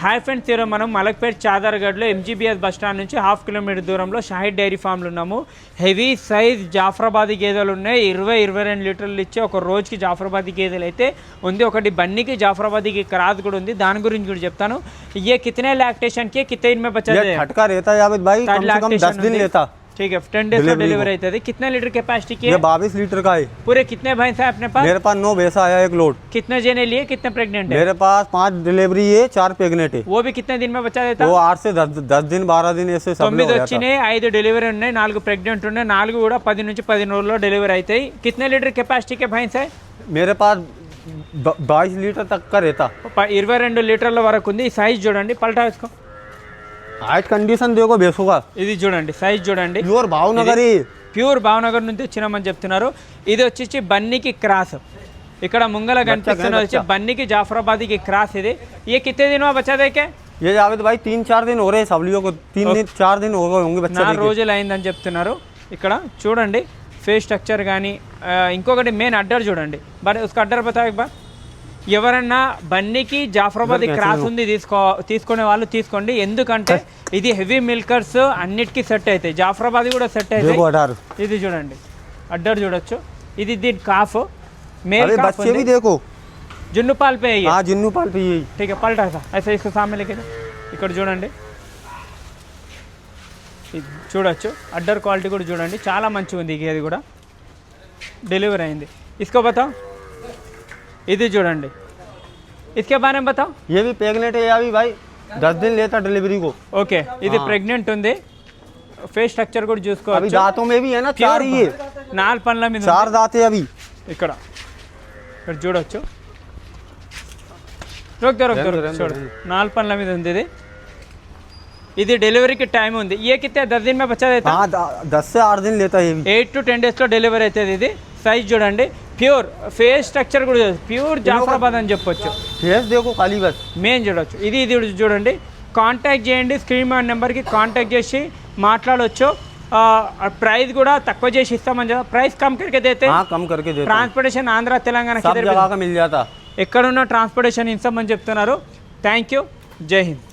Hi friends ఈరోజు మనం మలక్పేట్ చాదర్గఢ్లో ఎంజీబీఎస్ బస్టాండ్ నుంచి హాఫ్ కిలోమీటర్ దూరంలో షాహిద్ డైరీ ఫామ్లు ఉన్నాము. హెవీ సైజ్ జాఫరాబాద్ గేదెలు ఉన్నాయి. ఇరవై ఇరవై రెండు లీటర్లు ఇచ్చే ఒక రోజుకి జాఫరాబాద్ గేదెలు అయితే ఉంది. ఒకటి బన్నీకి జాఫరాబాద్కి రాదు కూడా ఉంది. దాని గురించి కూడా చెప్తాను. ఏ కితనే లాక్టేషన్కి కితే ఇన్మే बच्चा ये दे खटका रहता है जावेद भाई कम से कम दस दिन लेता ठीक है टेन डेज में Delivery डिलीवर को। रहता है कितने लीटर कैपेसिटी की ये है बाईस लीटर का है पूरे कितने भैंस है अपने पास मेरे पास नौ भैंसा आया एक लोड कितने जने लिए कितने प्रेग्नेंट है मेरे पास पांच डिलीवरी है चार प्रेगनेंट है वो भी कितने दिन में बच्चा देता वो आठ से दस दस दिन बारह दिन ऐसे सब తొమ్మిది हो जाता వచ్చినాయి ఐదు డెలివరీ ఉన్నాయి నాలుగు ప్రెగ్నెంట్ ఉన్నాయి నాలుగు కూడా పది నుంచి పదిహేను రోజుల్లో డెలివరీ అవుతాయి కితనే లీటర్ కెపాసిటీ కే భైన్స్ है मेरे पास बाईस लीटर तक का रहता ప- ఇరవై రెండు లీటర్ల వరకు ఉంది ఈ సైజ్ చూడండి పల్టా వేసుకో हाइट कंडीशन देखो भैंसों का ఇది చూడండి సైజ్ చూడండి प्योर भावनगर ही ప్యూర్ భావనగర్ నుంచి వచ్చినామని చెప్తున్నారు ఇది వచ్చేసి బన్నీకి క్రాస్ ఇక్కడ ముంగల కనిపిస్తున్న వచ్చి బన్నీకి జాఫరాబాదీకి క్రాస్ ఇది ये कितने दिन में बच्चा देके ये जावेद भाई तीन चार दिन हो रहे हैं सवलियों को तीन दिन चार दिन हो गए होंगे बच्चा నాలుగు देके। రోజులు అయిందని చెప్తున్నారు ఇక్కడ చూడండి ఫేస్ స్ట్రక్చర్ కానీ ఇంకొకటి మెయిన్ అడ్డర్ చూడండి బట్ ఉస్కా అడ్డర్ బతా एक बार ఎవరన్నా బన్నీకి జాఫరాబాదీ క్రాస్ ఉంది తీసుకో తీసుకునే వాళ్ళు తీసుకోండి ఎందుకంటే ఇది హెవీ మిల్కర్స్ అన్నిటికీ సెట్ అవుతాయి జాఫరాబాదీ కూడా సెట్ అవుతాయి देखो अठारह ఇది చూడండి అడ్డర్ చూడొచ్చు ఇది దీని కాఫ్ మేల్ अरे కాఫ్ बच्चे भी देखो జున్ను పాలు పే हाँ जिन्नू पाल पे यही ठीक है पलटा सा ऐसे इसको सामने लेके जाओ ఇక్కడ చూడండి ఇది చూడొచ్చు అడ్డర్ క్వాలిటీ కూడా చూడండి చాలా మంచిగా ఉంది ఇది కూడా డెలివరీ అయింది ఇసుకో బతావు ఇది చూడండి ఇసుకే బాగానే బతావు ये भी प्रेगनेंट है या भी भाई दस दिन लेता डिलीवरी को ఓకే ఇది ప్రెగ్నెంట్ ఉంది ఫేస్ స్ట్రక్చర్ కూడా अभी చూసుకోవచ్చు दांतों में भी है ना चार ही है నాలుగు పండ్ల మీద ఉంది. चार दांत है अभी ఇక్కడ ఇక్కడ చూడొచ్చు రోక్ దో, రోక్ దో, రోక్. చూడు నాలుగు పండ్ల మీద ఉంది ఇది ఇది డెలివరీకి టైం ఉంది ఏ కితే దస్ దిన్ మే బచ్చా దేతా हाँ दा- दस से आठ दिन लेता है ये भी ఎయిట్ టు టెన్ డేస్లో డెలివరీ అవుతుంది ఇది సైజ్ చూడండి ప్యూర్ ఫేస్ స్ట్రక్చర్ కూడా ప్యూర్ జాఫ్రాబాద్ అని చెప్పొచ్చు. ఫేస్ దేకు ఖాళీ మేము చూడొచ్చు. ఇది ఇది చూడండి. కాంటాక్ట్ చేయండి. స్క్రీన్ మ్యాన్ నెంబర్కి కాంటాక్ట్ చేసి మాట్లాడవచ్చు ప్రైస్ కూడా తక్కువ చేసి ఇస్తామని చెప్పి ప్రైస్ కమ్ కరికైతే ట్రాన్స్పోర్టేషన్ ఆంధ్ర తెలంగాణ ఎక్కడున్న ట్రాన్స్పోర్టేషన్ ఇస్తామని చెప్తున్నారు. Thank you. జై హింద్.